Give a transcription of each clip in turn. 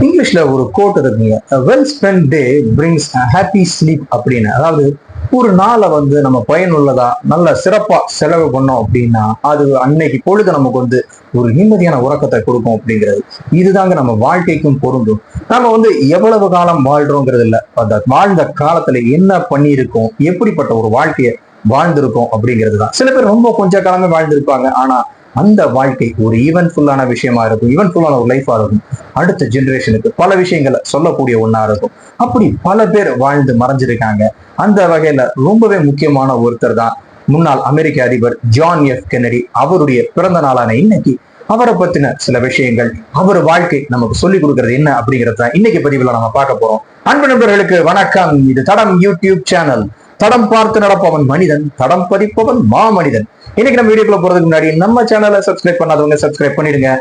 இங்கிலீஷில் ஒரு கோட் இருக்குங்க. Well spent day brings happy sleep அப்படின்னு. அதாவது ஒரு நாளை வந்து நம்ம பயனுள்ளதா நல்ல சிறப்பா செலவு பண்ணோம் அப்படின்னா அது அன்னைக்கு பொழுது நமக்கு வந்து ஒரு நிம்மதியான உறக்கத்தை கொடுக்கும் அப்படிங்கிறது. இதுதாங்க நம்ம வாழ்க்கைக்கும் பொருந்தும். நம்ம வந்து எவ்வளவு காலம் வாழ்றோங்கிறது இல்ல. அந்த வாழ்ந்த காலத்துல என்ன பண்ணியிருக்கோம் எப்படிப்பட்ட ஒரு வாழ்க்கையை வாழ்ந்திருக்கோம் அப்படிங்கிறது தான். சில பேர் ரொம்ப கொஞ்ச காலமே வாழ்ந்திருப்பாங்க. ஆனா அந்த வாழ்க்கை ஒரு ஈவென்ட்ஃபுல்லான விஷயமா இருக்கும் ஈவென்ட்ஃபுல்லான ஒரு லைஃபா இருக்கும். அடுத்த ஜென்ரேஷனுக்கு பல விஷயங்களை சொல்லக்கூடிய ஒன்னா இருக்கும். அப்படி பல பேர் வாழ்ந்து மறைஞ்சிருக்காங்க. அந்த வகையில ரொம்பவே முக்கியமான ஒருத்தர் தான் முன்னாள் அமெரிக்க அதிபர் ஜான் எஃப் கெனடி அவருடைய பிறந்த நாளான இன்னைக்கு அவரை பத்தின சில விஷயங்கள் அவர் வாழ்க்கை நமக்கு சொல்லிக் கொடுக்கறது என்ன அப்படிங்கறத இன்னைக்கு பதிவுல நம்ம பார்க்க போறோம். அன்பு நண்பர்களுக்கு வணக்கம். இது தடம் யூடியூப் சேனல். தடம் பார்த்து நடப்பவன் மனிதன் தடம் பதிப்பவன் மாமனிதன். இன்னைக்கு நம்ம வீடியோக்குள்ள போறதுக்கு முன்னாடி நம்ம சேனலை சப்ஸ்கிரைப் பண்ணாதவங்க சப்ஸ்கிரைப் பண்ணிடுங்க.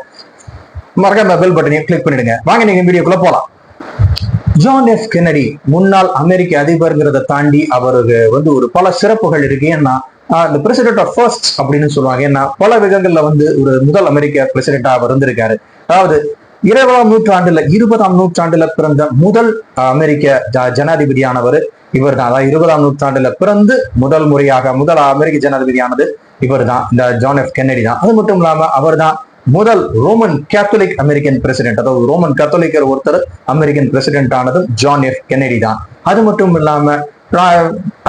மறக்காம பெல் பட்டனையும் கிளிக் பண்ணிடுங்க. வாங்க நீங்க வீடியோக்குள்ள போலாம். ஜான் எஃப் கென்னடி முன்னாள் அமெரிக்க அதிபருங்கிறத தாண்டி அவருக்கு வந்து ஒரு பல சிறப்புகள் இருக்கு. ஏன்னா இந்த பிரசிடென்ட் ஆஃப் ஃபர்ஸ்ட் அப்படின்னு சொல்லுவாங்க. ஏன்னா பல விதங்கள்ல வந்து ஒரு முதல் அமெரிக்க பிரசிடென்டா அவர் இருந்திருக்காரு. அதாவது இருபதாம் நூற்றாண்டுல இருபதாம் நூற்றாண்டுல பிறந்த முதல் அமெரிக்க ஜ- ஜனாதிபதியானவர் இவர் தான் அதாவது இருபதாம் நூற்றாண்டுல பிறந்து முதல் முறையாக முதல் அமெரிக்க ஜனாதிபதியானது இவர் தான் இந்த ஜான் எஃப் கென்னடி தான். அது மட்டும் இல்லாம அவர் தான் முதல் ரோமன் கேத்தலிக் அமெரிக்கன் பிரசிடென்ட் அதாவது ரோமன் கத்தோலிக்கர் ஒருத்தர் அமெரிக்கன் பிரசிடென்ட் ஆனதும் ஜான் எஃப் கென்னடி தான். அது மட்டும் இல்லாம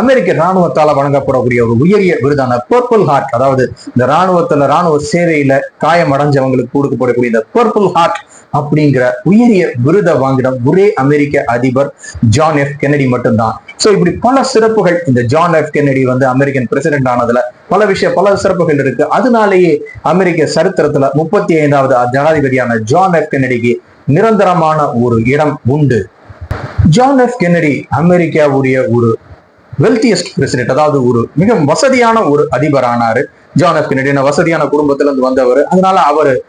அமெரிக்க ராணுவத்தால வழங்கப்படக்கூடிய ஒரு உயரிய விருதான பர்பிள் ஹார்ட் அதாவது இந்த ராணுவத்துல ராணுவ சேவையில காயம் அடைஞ்சவங்களுக்கு கொடுக்கப்படக்கூடிய இந்த பர்பிள் ஹார்ட் அப்படிங்கிற உயரிய விருதை வாங்கின ஒரே அமெரிக்க அதிபர் ஜான் எஃப் கென்னடி மட்டும்தான். சோ இப்படி பல சிறப்புகள் இந்த ஜான் எஃப் கென்னடி வந்து அமெரிக்கன் பிரசிடென்ட் ஆனதுல பல விஷயம் பல சிறப்புகள் இருக்கு. அதனாலேயே அமெரிக்க சரித்திரத்துல முப்பத்தி ஐந்தாவது ஜனாதிபதியான ஜான் எஃப் கென்னடிக்கு நிரந்தரமான ஒரு இடம் உண்டு. ஜான் எஃப் கென்னடி அமெரிக்காவுடைய ஒரு வெல்தியஸ்ட் பிரசிடென்ட் அதாவது ஒரு மிக வசதியான ஒரு அதிபரானாரு. ஜான் எஃப் கென்னடி வசதியான குடும்பத்துல இருந்து வந்தவர். அதனால அவரு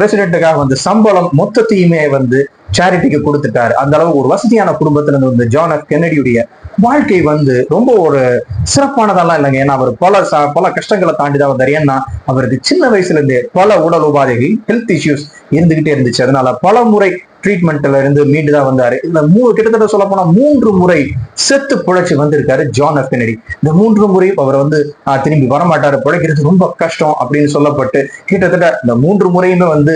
பிரசிடென்ட்டுக்காக வந்து சம்பளம் மொத்தத்தையுமே வந்து சேரிட்டிக்கு கொடுத்துட்டாரு. அந்த அளவு ஒரு வசதியான குடும்பத்துல இருந்து வந்து ஜான் எஃப் கென்னடியுடைய வாழ்க்கை வந்து ரொம்ப ஒரு சிறப்பானதெல்லாம் இல்லைங்க. ஏன்னா அவர் பல ச- பல கஷ்டங்களை தாண்டி தான் வந்தார். ஏன்னா அவருக்கு சின்ன வயசுல இருந்தே பல உடல் உபாதைகள் ஹெல்த் இஷ்யூஸ் இருந்துகிட்டே இருந்துச்சு. அதனால பல முறை ட்ரீட்மெண்ட்ல இருந்து மீண்டு தான் வந்தாரு. இந்த மூணு கிட்டத்தட்ட சொல்ல போனா மூன்று முறை செத்து புழைச்சி வந்திருக்காரு ஜான் எஃப் கென்னடி இந்த மூன்று முறையும் அவர் வந்து ஆஹ், திரும்பி வரமாட்டாரு. பிழைக்கிறது ரொம்ப கஷ்டம் அப்படின்னு சொல்லப்பட்டு கிட்டத்தட்ட இந்த மூன்று முறையுமே வந்து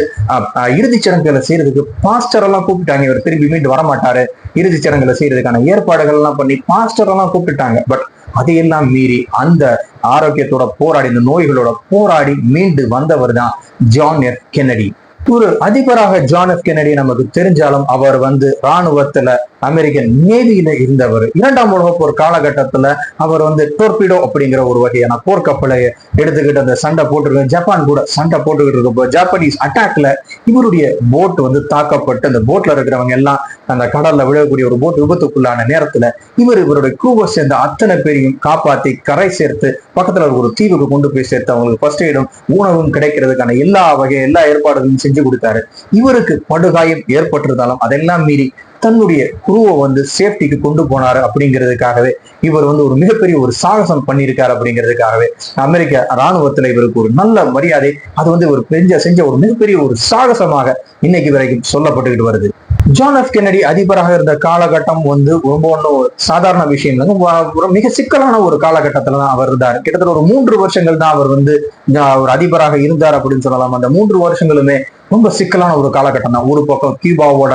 இறுதிச் சடங்குகளை செய்யறதுக்கு பாஸ்டர் எல்லாம் கூப்பிட்டாங்க. இவர் திரும்பி மீண்டு வரமாட்டாரு. இறுதிச் சடங்குகளை செய்யறதுக்கான ஏற்பாடுகள் எல்லாம் பண்ணி பாஸ்டர் எல்லாம் கூப்பிட்டுட்டாங்க. பட் அதையெல்லாம் மீறி அந்த ஆரோக்கியத்தோட போராடி இந்த நோய்களோட போராடி மீண்டு வந்தவர் தான் ஜான் எஃப் கென்னடி ஒரு அதிபராக ஜான் எஃப் கென்னடி நமக்கு தெரிஞ்சாலும் அவர் வந்து ராணுவத்துல அமெரிக்கன் நேவியில இருந்தவர். இரண்டாம் உலக போர் காலகட்டத்துல அவர் வந்து டோர்பிடோ அப்படிங்கிற ஒரு வகையான போர்க்கப்பலை எடுத்துக்கிட்டு அந்த சண்டை போட்டுருக்கு ஜப்பான் கூட சண்டை போட்டுக்கிட்டு இருக்கப்போ ஜாப்பனீஸ் அட்டாக்ல இவருடைய போட் வந்து தாக்கப்பட்டு அந்த போட்ல இருக்கிறவங்க எல்லாம் அந்த கடல்ல விழக்கூடிய ஒரு போட் விபத்துக்குள்ளான நேரத்துல இவர் இவருடைய கூவை சேர்ந்த அத்தனை பேரையும் காப்பாத்தி கரை சேர்த்து பக்கத்துல ஒரு தீவுக்கு கொண்டு போய் சேர்த்து அவங்களுக்கு ஃபர்ஸ்ட் எய்டும் உணவும் கிடைக்கிறதுக்கான எல்லா வகை எல்லா ஏற்பாடுகளும் செஞ்சு கொடுத்தாரு. இவருக்கு படுகாயம் ஏற்பட்டிருந்தாலும் அதெல்லாம் மீறி தன்னுடைய குருவை வந்து சேஃப்டிக்கு கொண்டு போனாரு அப்படிங்கிறதுக்காகவே இவர் வந்து ஒரு மிகப்பெரிய ஒரு சாகசம் பண்ணியிருக்காரு அப்படிங்கிறதுக்காகவே அமெரிக்க ராணுவத்துல இவருக்கு ஒரு நல்ல மரியாதை அது வந்து இவர் செஞ்ச செஞ்ச ஒரு மிகப்பெரிய ஒரு சாகசமாக இன்னைக்கு வரைக்கும் சொல்லப்பட்டுக்கிட்டு வருது. ஜான் எஃப் கென்னடி அதிபராக இருந்த காலகட்டம் வந்து ரொம்ப ஒன்றும் சாதாரண விஷயம் இல்லைங்க. ஒரு மிக சிக்கலான ஒரு காலகட்டத்தில் தான் அவர் இருந்தார். கிட்டத்தட்ட ஒரு மூன்று வருஷங்கள் தான் அவர் வந்து அவர் ஒரு அதிபராக இருந்தார் அப்படின்னு சொல்லலாம். அந்த மூன்று வருஷங்களுமே ரொம்ப சிக்கலான ஒரு காலகட்டம் தான். ஒரு பக்கம் கியூபாவோட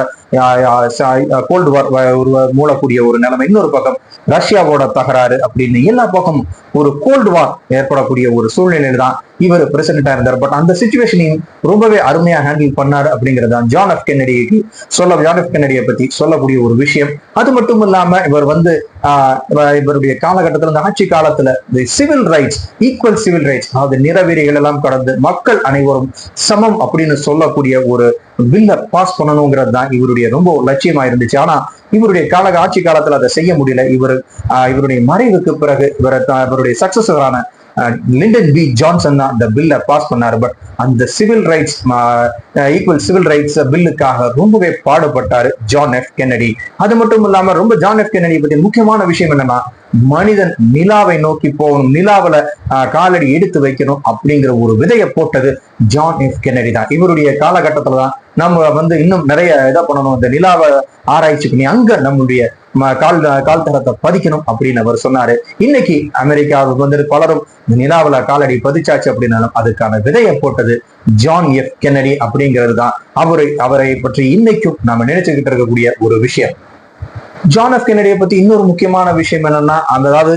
கோல்டு வார் ஒரு மூடக்கூடிய ஒரு நிலைமை. இன்னொரு பக்கம் ரஷ்யாவோட தகராறு அப்படின்னு எல்லா பக்கமும் ஒரு கோல்டு வார் ஏற்படக்கூடிய ஒரு சூழ்நிலையில தான் இவர் பிரசிடண்டா இருந்தார். பட் அந்த சுச்சுவேஷனையும் ரொம்பவே அருமையா ஹேண்டில் பண்ணாரு அப்படிங்கிறது தான் ஜான் எஃப் கென்னடிக்கு சொல்ல ஜான் எஃப் கென்னடியை பத்தி சொல்லக்கூடிய ஒரு விஷயம். அது மட்டும் இல்லாம இவர் வந்து இவருடைய காலகட்டத்துல இந்த ஆட்சி காலத்துல இந்த civil rights equal civil rights அதாவது நிறவெறிகள் எல்லாம் கடந்து மக்கள் அனைவரும் சமம் அப்படின்னு சொல்ல சொல்லக்கூடிய ஒரு பில்ல பாஸ் பண்ணணுங்கிறது தான் இவருடைய ரொம்ப லட்சியமா இருந்துச்சு. ஆனா இவருடைய கால ஆட்சி காலத்துல அதை செய்ய முடியல. இவர் இவருடைய மறைவுக்கு பிறகு இவரை இவருடைய சக்சஸரான லிண்டன் பி. ஜான்சன் தான் அந்த பில்லை பாஸ் பண்ணாரு. பட் அந்த civil rights equal civil rights பில்லுக்காக ரொம்பவே பாடுபட்டாரு ஜான் எஃப் கென்னடி. அது மட்டும் இல்லாம ரொம்ப ஜான் எஃப் கென்னடி பத்தி முக்கியமான விஷயம் என்னன்னா மனிதன் நிலாவை நோக்கி போகணும். நிலாவில ஆஹ், காலடி எடுத்து வைக்கணும் அப்படிங்கிற ஒரு விதையை போட்டது ஜான் எஃப் கென்னடி தான். இவருடைய காலகட்டத்தில் தான் நம்ம வந்து இன்னும் நிறைய இதை பண்ணணும். இந்த நிலாவை ஆராய்ச்சி பண்ணி அங்க நம்மளுடைய கால் கால் தரத்தை பதிக்கணும் அப்படின்னு அவர் சொன்னாரு. இன்னைக்கு அமெரிக்காவுக்கு வந்து பலரும் இந்த காலடி பதிச்சாச்சு அப்படின்னாலும் அதுக்கான விதையை போட்டது ஜான் எஃப் கென்னடி அப்படிங்கிறது தான். அவரை அவரை பற்றி இன்னைக்கும் நம்ம நினைச்சுக்கிட்டு இருக்கக்கூடிய ஒரு விஷயம். ஜான் எஃப் கென்னடியை பத்தி இன்னொரு முக்கியமான விஷயம் என்னன்னா அந்த அதாவது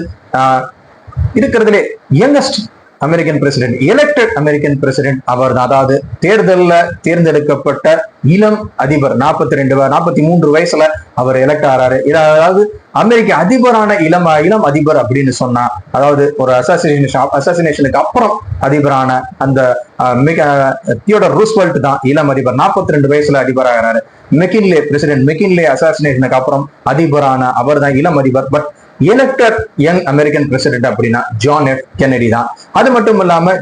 இருக்கிறதுலே youngest American president elected American president அவர் அதாவது தேர்தலில் தேர்ந்தெடுக்கப்பட்ட இளம் அதிபர் நாற்பத்தி ரெண்டு நாற்பத்தி மூன்று வயசுல அவர் எலெக்ட் ஆறாரு. அதாவது அமெரிக்க அதிபரான இளம் இளம் அதிபர் அப்படின்னு சொன்னா அதாவது ஒரு அசாசினேஷன் அசாசினேஷனுக்கு அப்புறம் அதிபரான அந்த மிக தியோடர் ரூஸ்வெல்ட் தான் இளம் அதிபர் நாற்பத்தி ரெண்டு வயசுல அதிபர் ஆகிறாரு. மெக்கின்லே பிரசிடென்ட் மெக்கின்லே அசாசினேஷனுக்கு அப்புறம் அதிபரான அவர் தான் இளம் அதிபர். But elected young American president அப்படின்னா ஜான் எஃப் கென்னடி தான். அது மட்டும் இல்லாம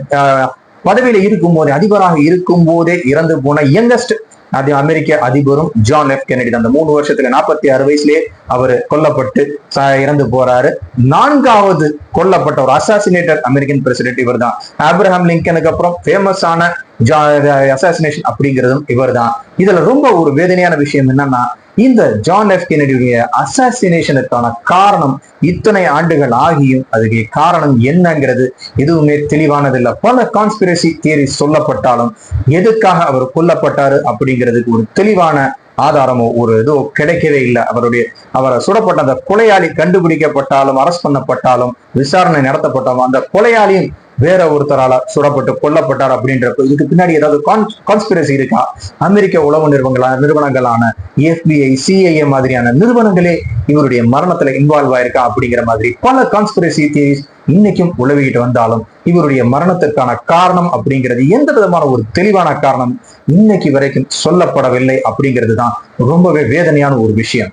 பதவியில இருக்கும் போதே அதிபராக இருக்கும் போதே இறந்து போன யங்கஸ்ட் அது அமெரிக்க அதிபரும் ஜான் எஃப் கென்னடி தான். அந்த மூணு வருஷத்துல நாற்பத்தி ஆறு வயசுலயே அவர் கொல்லப்பட்டு இறந்து போறாரு. நான்காவது கொல்லப்பட்ட ஒரு அசாசினேட்டர் அமெரிக்கன் பிரசிடென்ட் இவர் தான். ஆப்ரஹாம் லிங்கனுக்கு அப்புறம் ஃபேமஸான அசாசினேஷன் அப்படிங்கிறதும் இவர் தான். இதுல ரொம்ப ஒரு வேதனையான விஷயம் என்னன்னா இந்த ஜான் எஃப் கெனடியுடைய அசாசினேஷனுக்கான காரணம் இத்தனை ஆண்டுகள் ஆகியும் அதுக்கு காரணம் என்னங்கிறது எதுவுமே தெளிவானதில்லை. பல கான்ஸ்பிரசி தியரி சொல்லப்பட்டாலும் எதுக்காக அவர் கொல்லப்பட்டாரு அப்படிங்கிறதுக்கு ஒரு தெளிவான ஆதாரமோ ஒரு இதோ கிடைக்கவே இல்லை. அவருடைய அவரை சுடப்பட்ட அந்த கொலையாளி கண்டுபிடிக்கப்பட்டாலும் அரஸ்ட் பண்ணப்பட்டாலும் விசாரணை நடத்தப்பட்டாலும் அந்த கொலையாளியும் வேற ஒருத்தரால சுடப்பட்டு கொல்லப்பட்டார் அப்படின்றப்ப இதுக்கு பின்னாடி ஏதாவது கான்ஸ்பிரசி இருக்கா? அமெரிக்க உளவு நிறுவனங்களான நிறுவனங்களான எஃபிஐ சிஐஏ மாதிரியான நிறுவனங்களே இவருடைய மரணத்துல இன்வால்வ் ஆயிருக்கா அப்படிங்கிற மாதிரி பல கான்ஸ்பிரசி தியரிஸ் இன்னைக்கும் உழவிக்கிட்டு வந்தாலும் இவருடைய மரணத்திற்கான காரணம் அப்படிங்கிறது எந்த விதமான ஒரு தெளிவான காரணம் இன்னைக்கு வரைக்கும் சொல்லப்படவில்லை அப்படிங்கிறது தான் ரொம்பவே வேதனையான ஒரு விஷயம்.